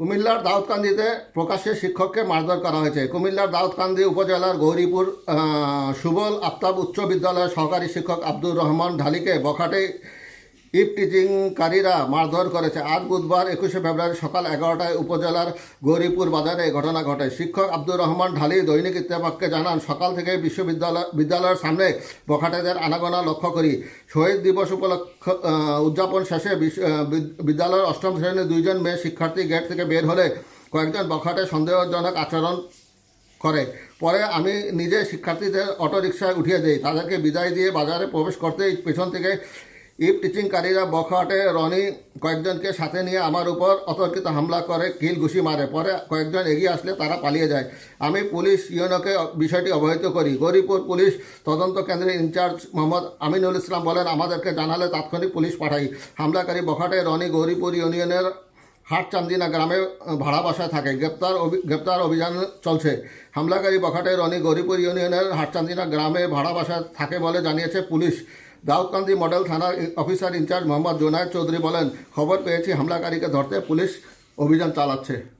কুমিল্লার দাউদকান্দিতে প্রকাশ্যে শিক্ষককে মারধর করা হয়েছে। কুমিল্লার দাউদকান্দি উপজেলার গৌরীপুর সুবল আফতাব উচ্চ বিদ্যালয়ের সহকারী শিক্ষক আব্দুর রহমান ঢালিকে বখাটে ইফ টিচিংকারীরা মারধর করেছে। আজ বুধবার একুশে ফেব্রুয়ারি সকাল এগারোটায় উপজেলার গৌরীপুর বাজারে ঘটনা ঘটে। শিক্ষক আব্দুর রহমান ঢালি দৈনিক ইত্তেফাককে জানান, সকাল থেকে বিশ্ববিদ্যালয় বিদ্যালয়ের সামনে বখাটেদের আনাগোনা লক্ষ্য করি। শহীদ দিবস উপলক্ষ উদযাপন শেষে বিদ্যালয়ের অষ্টম শ্রেণির দুইজন মেয়ে শিক্ষার্থী গেট থেকে বের হলে কয়েকজন বখাটে সন্দেহজনক আচরণ করে। পরে আমি নিজে শিক্ষার্থীদের অটোরিকশায় উঠিয়ে দিই। তাদেরকে বিদায় দিয়ে বাজারে প্রবেশ করতেই পেছন থেকে ইফ টিচিংকারীরা বখাটে রনি কয়েকজনকে সাথে নিয়ে আমার উপর অতর্কিত হামলা করে, কিল ঘুষি মারে, পরে কয়েকজন এগিয়ে আসলে তারা পালিয়ে যায়। আমি পুলিশ ইউনোকে বিষয়টি অবহিত করি। গরিপুর পুলিশ তদন্ত কেন্দ্রের ইনচার্জ মোহাম্মদ আমিনুল ইসলাম বলেন, আমাদেরকে জানালে তাৎক্ষণিক পুলিশ পাঠাই। হামলাকারী বখাটে রনি গৌরীপুর ইউনিয়নের হাটচান্দিনা গ্রামে ভাড়া বাসায় থাকে। গ্রেপ্তার গ্রেপ্তার অভিযান চলছে। হামলাকারী বখাটে রনি গৌরীপুর ইউনিয়নের হাটচান্দিনা গ্রামে ভাড়া বাসায় থাকে বলে জানিয়েছে পুলিশ। দাউদকান্দি মডেল থানার officer in charge Mohammad Zonayed Chowdhury বলেন, খবর পেয়েছি হামলাকারীকে ধরতে পুলিশ অভিযান চালাচ্ছে।